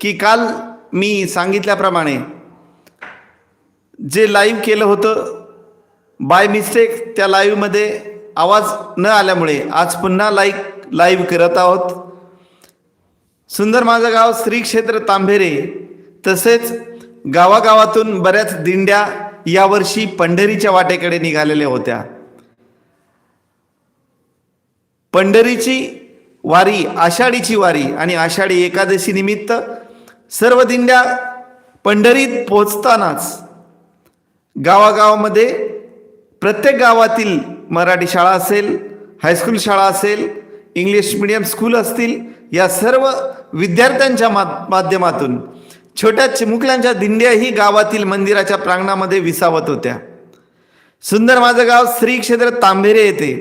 की काल मी सांगितल्याप्रमाणे जे लाईव्ह केलं होतं बाय मिस्टेक त्या लाईव्हमध्ये आवाज न आल्यामुळे आज पुन्हा लाईक लाईव्ह करत आहोत. सुंदर माझं गाव श्री क्षेत्र तांभेरे तसेच गावागावातून बऱ्याच दिंड्या यावर्षी पंढरीच्या वाटेकडे निघालेल्या होत्या. पंढरीची वारी आषाढीची वारी आणि आषाढी एकादशी निमित्त सर्व दिंड्या पंढरीत पोचतानाच गावागावामध्ये प्रत्येक गावातील मराठी शाळा असेल हायस्कूल शाळा असेल इंग्लिश मिडियम स्कूल असतील या सर्व विद्यार्थ्यांच्या मा माध्यमातून छोट्या चिमुकल्यांच्या दिंड्याही गावातील मंदिराच्या प्रांगणामध्ये विसावत होत्या. सुंदर माझं गाव श्री क्षेत्र तांभेरे येथे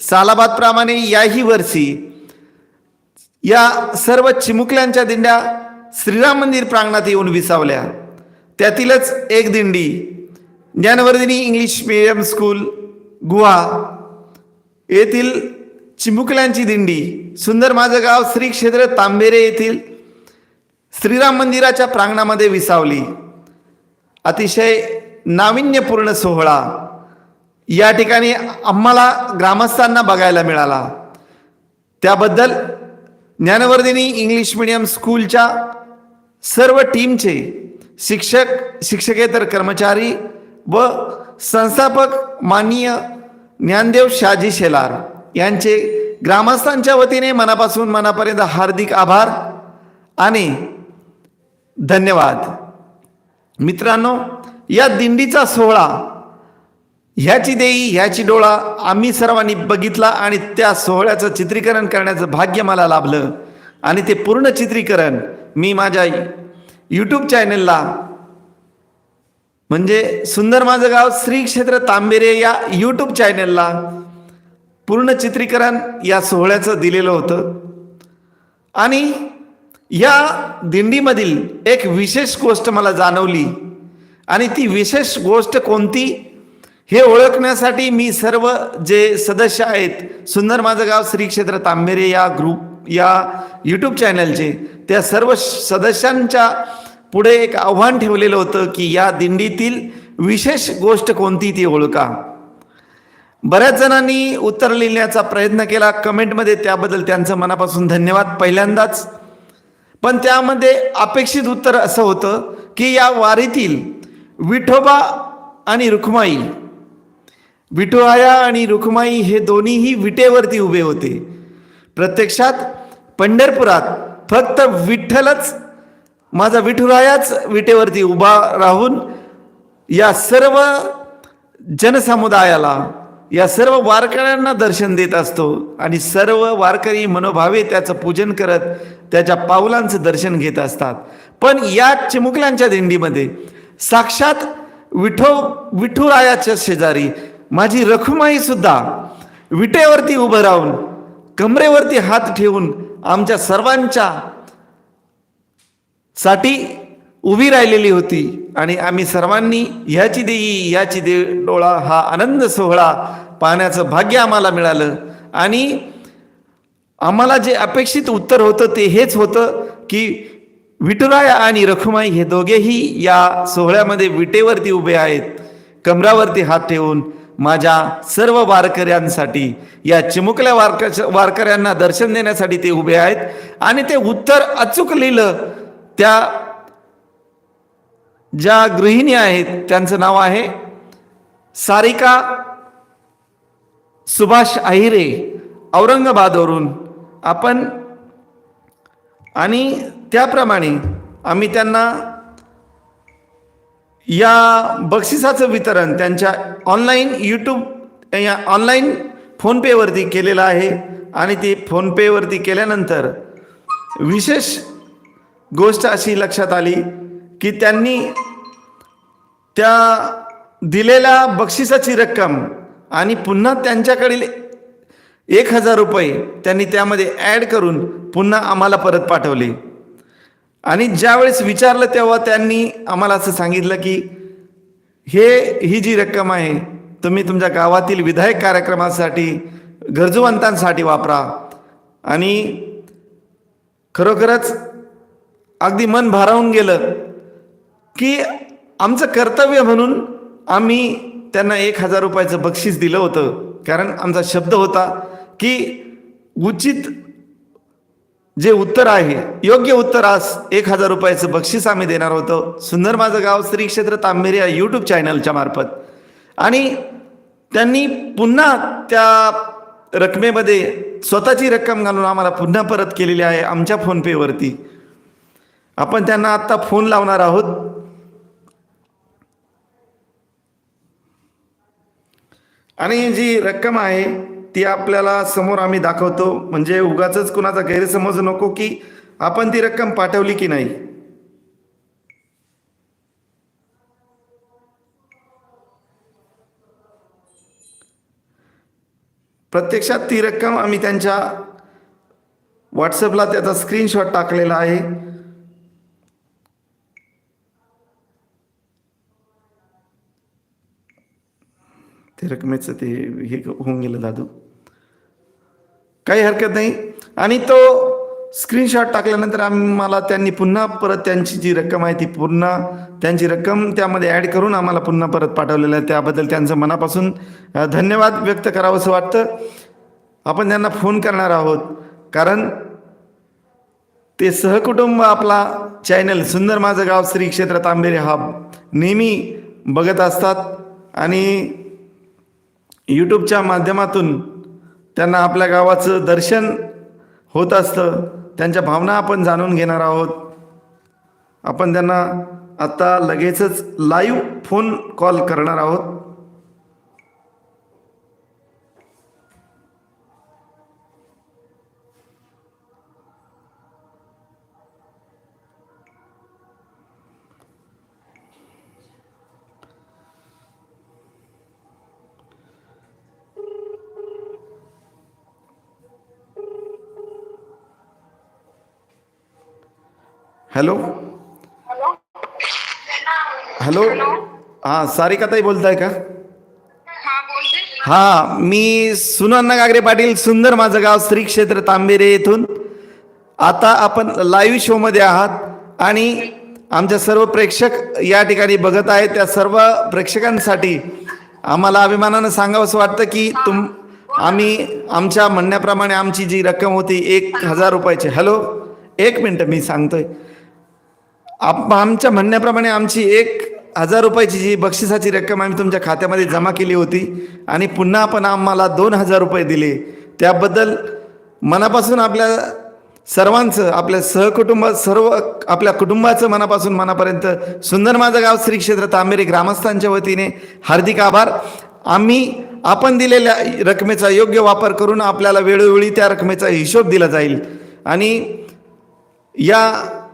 सालाबादप्रमाणे याही वर्षी या सर्व चिमुकल्यांच्या दिंड्या श्रीराम मंदिर प्रांगणात येऊन विसावल्या. त्यातीलच एक दिंडी ज्ञानवर्धिनी इंग्लिश मीडियम स्कूल गुहा. येथील चिमुकल्यांची दिंडी सुंदर माझं गाव श्री क्षेत्र तांबेरे येथील श्रीराम मंदिराच्या प्रांगणामध्ये विसावली. अतिशय नाविन्यपूर्ण सोहळा. या ठिकाणी आम्हाला ग्रामस्थांना बघायला मिळाला. त्याबद्दल ज्ञानवर्धिनी इंग्लिश मिडियम स्कूलच्या सर्व टीमचे शिक्षक शिक्षकेतर कर्मचारी व संस्थापक माननीय ज्ञानदेव शाजी शेलार यांचे ग्रामस्थांच्या वतीने मनापासून मनापर्यंत हार्दिक आभार आणि धन्यवाद. मित्रांनो या दिंडीचा सोहळा ह्याची देई ह्याची डोळा आम्ही सर्वांनी बघितला आणि त्या सोहळ्याचं चित्रीकरण करण्याचं भाग्य मला लाभलं आणि ते पूर्ण चित्रीकरण मी माझ्या यूट्यूब चॅनलला म्हणजे सुंदर माझं गाव श्री क्षेत्र तांबेरे या यूट्यूब चॅनलला पूर्ण चित्रीकरण या सोहळ्याचं दिलेलं होतं. आणि या दिंडीमधील एक विशेष गोष्ट मला जाणवली. आणि ती विशेष गोष्ट कोणती हे ओळखण्यासाठी मी सर्व जे सदस्य आहेत सुंदर माझं गाव श्री क्षेत्र तांबेरे या ग्रुप या यूट्यूब चॅनलचे त्या सर्व सदस्यांच्या पुढे एक आव्हान ठेवलेलं होतं की या दिंडीतील विशेष गोष्ट कोणती ती ओळखा. बऱ्याच जणांनी उत्तर लिहिण्याचा प्रयत्न केला कमेंटमध्ये त्याबद्दल त्यांचं मनापासून धन्यवाद पहिल्यांदाच. पण त्यामध्ये अपेक्षित उत्तर असं होतं की या वारीतील विठोबा आणि रुखमाई विठोहाया आणि रुखमाई हे दोन्हीही विटेवरती उभे होते. प्रत्यक्षात पंढरपुरात फक्त विठ्ठलच माझा विठुरायाच विटेवरती उभा राहून या सर्व जनसमुदायाला या सर्व वारकऱ्यांना दर्शन देत असतो आणि सर्व वारकरी मनोभावे त्याचं पूजन करत त्याच्या पावलांचं दर्शन घेत असतात. पण या चिमुकल्यांच्या दिंडीमध्ये साक्षात विठो विठुरायाच्या शेजारी माझी रखुमाई सुद्धा विटेवरती उभं राहून कमरेवरती हात ठेवून आमच्या सर्वांच्या साठी उभी राहिलेली होती आणि आम्ही सर्वांनी ह्याची देई ह्याची दे डोळा हा आनंद सोहळा पाहण्याचं भाग्य आम्हाला मिळालं. आणि आम्हाला जे अपेक्षित उत्तर होतं ते हेच होतं की विठुराय आणि रखुमाई हे दोघेही या सोहळ्यामध्ये विटेवरती उभे आहेत. कमरावरती हात ठेवून माझ्या सर्व वारकऱ्यांसाठी या चिमुकल्या वारक वारकऱ्यांना दर्शन देण्यासाठी ते उभे आहेत. आणि ते उत्तर अचूक लिहिलं त्या ज्या गृहिणी आहेत त्यांचं नाव आहे सारिका सुभाष अहिरे. औरंगाबादवरून आपण आणि त्याप्रमाणे आम्ही त्यांना या बक्षिसाचं वितरण त्यांच्या ऑनलाईन यूट्यूब या ऑनलाईन फोनपेवरती केलेलं आहे. आणि ते फोनपेवरती केल्यानंतर विशेष गोष्ट अशी लक्षात आली की त्यांनी त्या दिलेल्या बक्षिसाची रक्कम आणि पुन्हा त्यांच्याकडील एक हजार रुपये त्यांनी त्यामध्ये ॲड करून पुन्हा आम्हाला परत पाठवले. आणि ज्यावेळेस विचारलं तेव्हा त्यांनी आम्हाला असं सांगितलं की हे ही जी रक्कम आहे तुम्ही तुमच्या गावातील विधायक कार्यक्रमासाठी गरजूवंतांसाठी वापरा. आणि खरोखरच अगदी मन भारावून गेलं की आमचं कर्तव्य म्हणून आम्ही त्यांना एक हजार रुपयाचं बक्षीस दिलं होतं. कारण आमचा शब्द होता की उचित जे उत्तर आहे योग्य उत्तर आज एक हजार रुपयाचं बक्षीस आम्ही देणार होतो. सुंदर माझं गाव श्री क्षेत्र तांबेरे या यूट्यूब चॅनलच्या मार्फत. आणि त्यांनी पुन्हा त्या रकमेमध्ये स्वतःची रक्कम घालून आम्हाला पुन्हा परत केलेली आहे आमच्या फोनपेवरती आपण त्यांना आत्ता फोन लावणार आहोत. आणि जी रक्कम आहे ती आपल्याला समोर आम्ही दाखवतो. म्हणजे उगाच कुणाचा गैरसमज नको की आपण ती रक्कम पाठवली की नाही. प्रत्यक्षात ती रक्कम आम्ही त्यांच्या व्हॉट्सअपला त्याचा स्क्रीनशॉट टाकलेला आहे. ते रकमेचं ते हे होऊन गेलं दादू काही हरकत नाही आणि तो स्क्रीनशॉट टाकल्यानंतर आम्हाला त्यांनी पुन्हा परत त्यांची जी रक्कम आहे ती पुन्हा त्यांची रक्कम त्यामध्ये ॲड करून आम्हाला पुन्हा परत पाठवलेलं आहे त्याबद्दल त्यांचं मनापासून धन्यवाद व्यक्त करावंसं वाटतं आपण त्यांना फोन करणार आहोत कारण ते सहकुटुंब आपला चॅनल सुंदर माझं गाव श्री क्षेत्र तांबेरे हा नेहमी बघत असतात आणि यूट्यूबच्या माध्यमातून त्यांना आपल्या गावाचं दर्शन होत असतं. त्यांच्या भावना आपण जाणून घेणार आहोत. आपण त्यांना आता लगेचच लाईव्ह फोन कॉल करणार आहोत. हॅलो? हॅलो? हां सारिकाताई बोलताय का? हा हा मी सुनन्ना गागरे पाटील सुंदर माझं गाव श्री क्षेत्र तांबेरे येथून. आता आपण लाईव्ह शोमध्ये आहात आणि आमच्या सर्व प्रेक्षक या ठिकाणी बघत आहेत. त्या सर्व प्रेक्षकांसाठी आम्हाला अभिमानानं सांगावंसं वाटतं की तुम आम्ही आमच्या म्हणण्याप्रमाणे आमची जी रक्कम होती एक हजार रुपयाची. हॅलो? एक मिनटं मी सांगतोय. आप आमच्या म्हणण्याप्रमाणे आमची एक हजार रुपयाची जी बक्षिसाची रक्कम आम्ही तुमच्या खात्यामध्ये जमा केली होती आणि पुन्हा आपण आम्हाला दोन हजार रुपये दिले. त्याबद्दल मनापासून आपल्या सर्वांचं आपल्या सहकुटुंब सर्व आपल्या कुटुंबाचं मनापासून मनापर्यंत सुंदर माझं गाव श्री क्षेत्र तांबेरी ग्रामस्थांच्या वतीने हार्दिक आभार. आम्ही आपण दिलेल्या रकमेचा योग्य वापर करून आपल्याला वेळोवेळी त्या रकमेचा हिशोब दिला जाईल. आणि या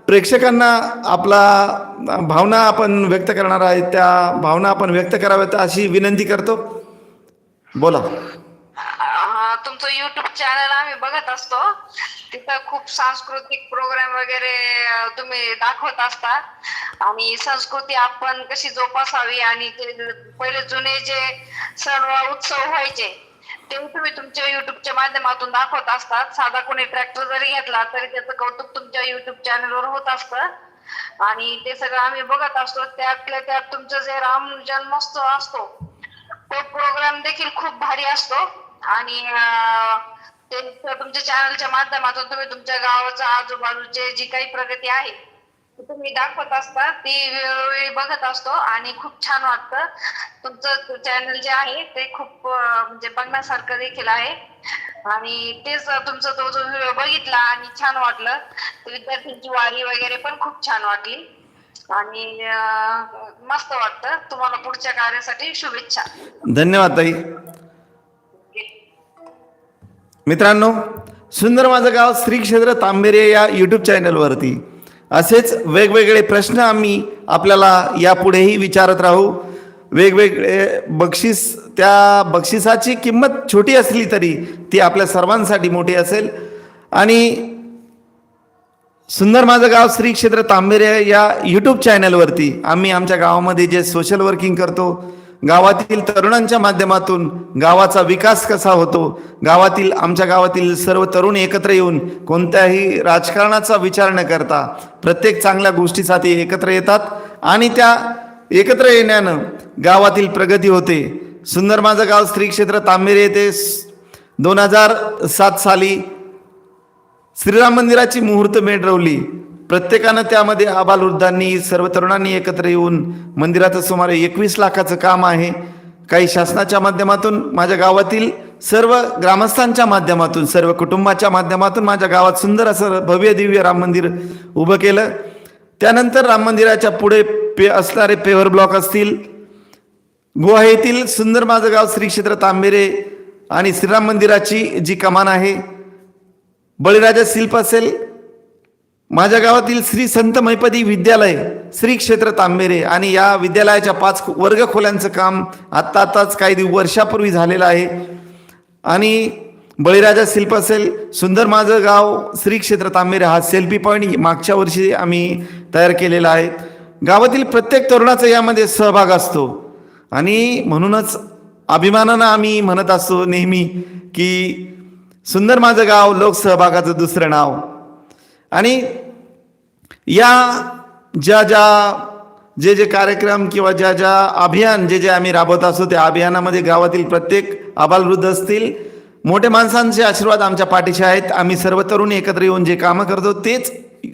प्रेक्षकांना आपला भावना आपण व्यक्त करणार आहे त्या भावना आपण व्यक्त कराव्यात अशी विनंती करतो. बोला. तुमचं युट्यूब चॅनल आम्ही बघत असतो. तिथं खूप सांस्कृतिक प्रोग्राम वगैरे तुम्ही दाखवत असता. आणि संस्कृती आपण कशी जोपासावी आणि ते पहिले जुने जे सण उत्सव व्हायचे ते तुम्ही तुमच्या युट्यूबच्या माध्यमातून दाखवत असतात. साधा कोणी ट्रॅक्टर जरी घेतला तरी त्याचं कौतुक तुमच्या युट्यूब चॅनलवर होत असतं. आणि ते सगळं आम्ही बघत असतो. त्यातल्या त्यात तुमचं जे राम जन्मोत्सव असतो तो प्रोग्राम देखील खूप भारी असतो. आणि ते तुमच्या चॅनलच्या माध्यमातून तुम्ही तुमच्या गावाच्या आजूबाजूचे जी काही प्रगती आहे तुम्ही दाखवत असता ती वेळोवेळी बघत असतो आणि खूप छान वाटतं. तुमचं चॅनल जे आहे ते खूप म्हणजे बघण्यासारखं देखील आहे. आणि तेच तुमचा तो जो व्हिडिओ बघितला आणि छान वाटलं विद्यार्थ्यांची वारी वगैरे पण खूप छान वाटली. आणि मस्त वाटतं. तुम्हाला पुढच्या कार्यासाठी शुभेच्छा. धन्यवाद ताई. मित्रांनो सुंदर माझं गाव श्री क्षेत्र तांबेरे या यूट्यूब चॅनलवरती असेच वेगवेगळे प्रश्न आम्ही आपल्याला यापुढेही विचारत राहू. वेगवेगळे बक्षीस त्या बक्षिसाची किंमत छोटी असली तरी ती आपल्या सर्वांसाठी मोठी असेल. आणि सुंदर माझं गाव श्री क्षेत्र तांबेरे या यूट्यूब चॅनलवरती आम्ही आमच्या गावामध्ये जे सोशल वर्किंग करतो गावातील तरुणांच्या माध्यमातून गावाचा विकास कसा होतो? गावातील आमच्या गावातील सर्व तरुण एकत्र येऊन कोणत्याही राजकारणाचा विचार न करता प्रत्येक चांगल्या गोष्टीसाठी एकत्र येतात आणि त्या एकत्र येण्यानं गावातील प्रगती होते. सुंदर माझं गाव स्त्री क्षेत्र तांबेरे येथे दोन हजार सात साली श्रीराम मंदिराची मुहूर्त मेढ रवली प्रत्येकानं त्यामध्ये आबालवृद्धांनी सर्व तरुणांनी एकत्र येऊन मंदिराचं सुमारे एकवीस लाखाचं काम आहे. काही शासनाच्या माध्यमातून माझ्या गावातील सर्व ग्रामस्थांच्या माध्यमातून सर्व कुटुंबाच्या माध्यमातून माझ्या गावात सुंदर असं भव्य दिव्य राम मंदिर उभं केलं. त्यानंतर राम मंदिराच्या पुढे पे असणारे पेवर ब्लॉक असतील गुहा येथील सुंदर माझं गाव श्री क्षेत्र तांबेरे आणि श्रीराम मंदिराची जी कमान आहे बळीराजा शिल्प असेल माझ्या गावातील श्री संत मैपदी विद्यालय श्री क्षेत्र तांबेरे आणि या विद्यालयाच्या पाच वर्ग खोल्यांचं काम आत्ता आत्ताच काही दिव वर्षापूर्वी झालेलं आहे. आणि बळीराजा शिल्प असेल सुंदर माझं गाव श्री क्षेत्र तांबेरे हा सेल्फी पॉईंट मागच्या वर्षी आम्ही तयार केलेला आहे. गावातील प्रत्येक तरुणाचा यामध्ये सहभाग असतो. आणि म्हणूनच अभिमानानं आम्ही म्हणत असतो नेहमी की सुंदर माझं गाव लोकसहभागाचं दुसरं नाव. आणि या ज्या ज्या जे जे कार्यक्रम किंवा ज्या ज्या अभियान जे जे आम्ही राबवत असतो त्या अभियानामध्ये गावातील प्रत्येक आबालवृद्ध असतील मोठे माणसांचे आशीर्वाद आमच्या पाठीशी आहेत. आम्ही सर्व तरुण एकत्र येऊन जे कामं करतो तेच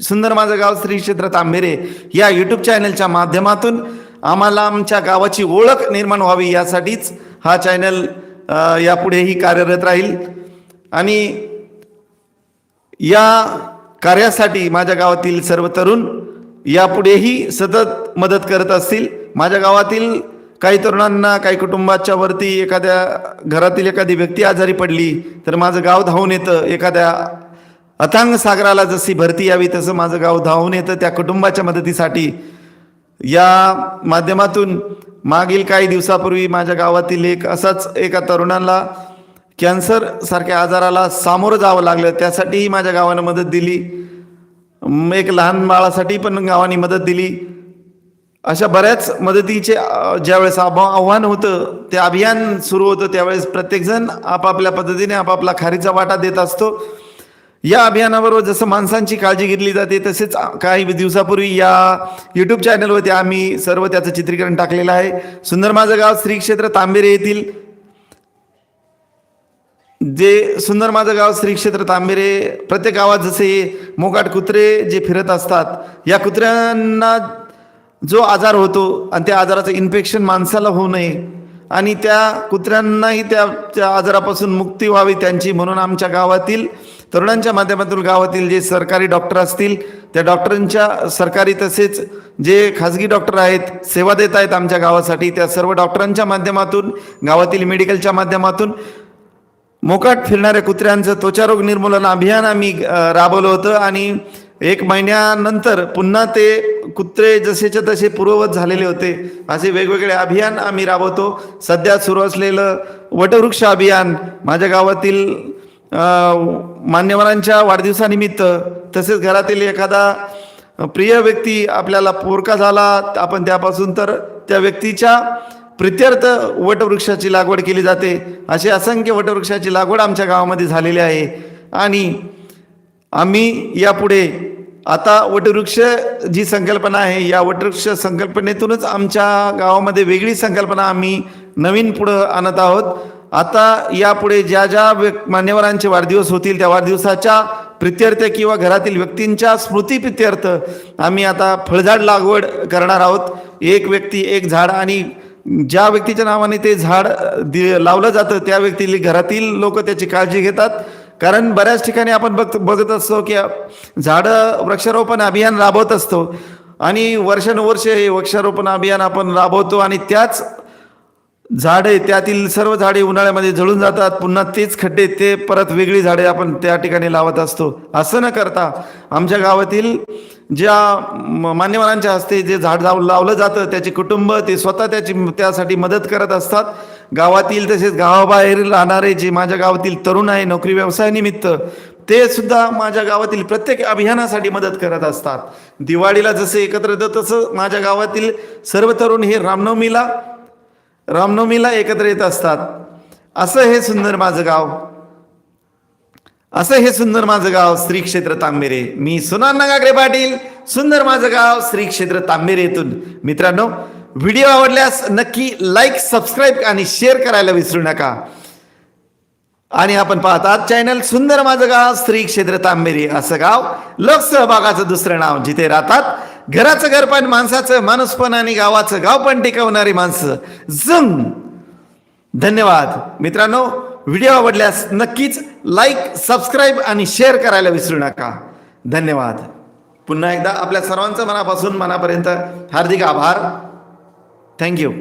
सुंदर माझं गाव श्री क्षेत्र तांबेरे या यूट्यूब चॅनलच्या माध्यमातून आम्हाला आमच्या गावाची ओळख निर्माण व्हावी यासाठीच हा चॅनल यापुढेही कार्यरत राहील. आणि या कार्यासाठी माझ्या गावातील सर्व तरुण यापुढेही सतत मदत करत असतील. माझ्या गावातील काही तरुणांना काही कुटुंबाच्या वरती एखाद्या घरातील एखादी व्यक्ती आजारी पडली तर माझं गाव धावून येतं. एखाद्या अथांग सागराला जशी भरती यावी तसं माझं गाव धावून येतं त्या कुटुंबाच्या मदतीसाठी. या माध्यमातून मागील काही दिवसापूर्वी माझ्या गावातील एक असाच एका तरुणाला कॅन्सर सारख्या आजाराला सामोरं जावं लागलं. त्यासाठीही माझ्या गावानं मदत दिली. एक लहान बाळासाठी पण गावाने मदत दिली. अशा बऱ्याच मदतीचे ज्यावेळेस आव्हान होतं ते अभियान सुरू होतं त्यावेळेस प्रत्येकजण आपापल्या पद्धतीने आपापला खारीचा वाटा देत असतो. या अभियानाबरोबर जसं माणसांची काळजी घेतली जाते तसेच काही दिवसापूर्वी या यूट्यूब चॅनलवरती आम्ही सर्व त्याचं चित्रीकरण टाकलेलं आहे. सुंदर माझं गाव श्री क्षेत्र तांबेरे येथील जे सुंदर माझं गाव श्री क्षेत्र तांबेरे प्रत्येक गावात जसे मोकाट कुत्रे जे फिरत असतात या कुत्र्यांना जो आजार होतो आणि त्या आजाराचं इन्फेक्शन माणसाला होऊ नये आणि त्या कुत्र्यांनाही त्या त्या आजारापासून मुक्ती व्हावी त्यांची म्हणून आमच्या गावातील तरुणांच्या माध्यमातून गावातील जे सरकारी डॉक्टर असतील त्या डॉक्टरांच्या सरकारी तसेच जे खाजगी डॉक्टर आहेत सेवा देत आहेत आमच्या गावासाठी त्या सर्व डॉक्टरांच्या माध्यमातून गावातील मेडिकलच्या माध्यमातून मोकाट फिरणाऱ्या कुत्र्यांचं त्वचारोग निर्मूलन अभियान आम्ही राबवलं होतं आणि एक महिन्यानंतर पुन्हा ते कुत्रे जसेच्या तसे पूर्ववत झालेले होते. असे वेगवेगळे अभियान आम्ही राबवतो. सध्या सुरू असलेलं वटवृक्ष अभियान माझ्या गावातील मान्यवरांच्या वाढदिवसानिमित्त तसेच घरातील एखादा प्रिय व्यक्ती आपल्याला पोरका झाला आपण त्यापासून तर त्या व्यक्तीच्या प्रित्यर्थ वटवृक्षाची लागवड केली जाते. अशी असंख्य वटवृक्षाची लागवड आमच्या गावामध्ये झालेली आहे. आणि आम्ही यापुढे आता वटवृक्ष जी संकल्पना आहे या वटवृक्ष संकल्पनेतूनच आमच्या गावामध्ये वेगळी संकल्पना आम्ही नवीन पुढं आणत आहोत. आता यापुढे ज्या ज्या मान्यवरांचे वाढदिवस होतील त्या वाढदिवसाच्या प्रित्यर्थ किंवा घरातील व्यक्तींच्या स्मृती प्रित्यर्थ आम्ही आता फळझाड लागवड करणार आहोत. एक व्यक्ती एक झाड आणि ज्या व्यक्तीच्या नावाने ते झाड दि- लावलं जातं त्या व्यक्ती घरातील लोक त्याची काळजी घेतात. कारण बऱ्याच ठिकाणी आपण बघ बघत असतो की झाडं वृक्षारोपण अभियान राबवत असतो. आणि वर्षानुवर्षे हे वृक्षारोपण अभियान आपण राबवतो आणि त्याच झाडे त्यातील सर्व झाडे उन्हाळ्यामध्ये जळून जातात. पुन्हा तेच खड्डे ते परत वेगळी झाडे आपण त्या ठिकाणी लावत असतो. असं न करता आमच्या गावातील ज्या म- मान्यवरांच्या हस्ते जे झाड लावलं जातं त्याचे कुटुंब ते स्वतः त्याची त्यासाठी मदत करत असतात. गावातील तसेच गावाबाहेर राहणारे जे माझ्या गावातील तरुण आहे नोकरी व्यवसायानिमित्त ते सुद्धा माझ्या गावातील प्रत्येक अभियानासाठी मदत करत असतात. दिवाळीला जसे एकत्र येतं तसं माझ्या गावातील सर्व तरुण हे रामनवमीला रामनवमीला एकत्र येत असतात. असं हे सुंदर माझं गाव. असं हे सुंदर माझं गाव श्री क्षेत्र तांबेरे. मी सुनाना गागरे पाटील सुंदर माझं गाव श्री क्षेत्र तांबेरे येथून मित्रांनो व्हिडिओ आवडल्यास नक्की लाईक सबस्क्राईब आणि शेअर करायला विसरू नका. आणि आपण पाहतात चॅनल सुंदर माझं गाव श्री क्षेत्र तांबेरी. असं गाव लोकसहभागाचं दुसरं नाव जिथे राहतात घराचं घर पण माणसाचं माणूस पण आणि गावाचं. गाव पण टिकवणारी माणसं. जम धन्यवाद. मित्रांनो व्हिडिओ आवडल्यास नक्कीच लाईक सबस्क्राईब आणि शेअर करायला विसरू नका. धन्यवाद. पुन्हा एकदा आपल्या सर्वांचं मनापासून मनापर्यंत हार्दिक आभार. थँक्यू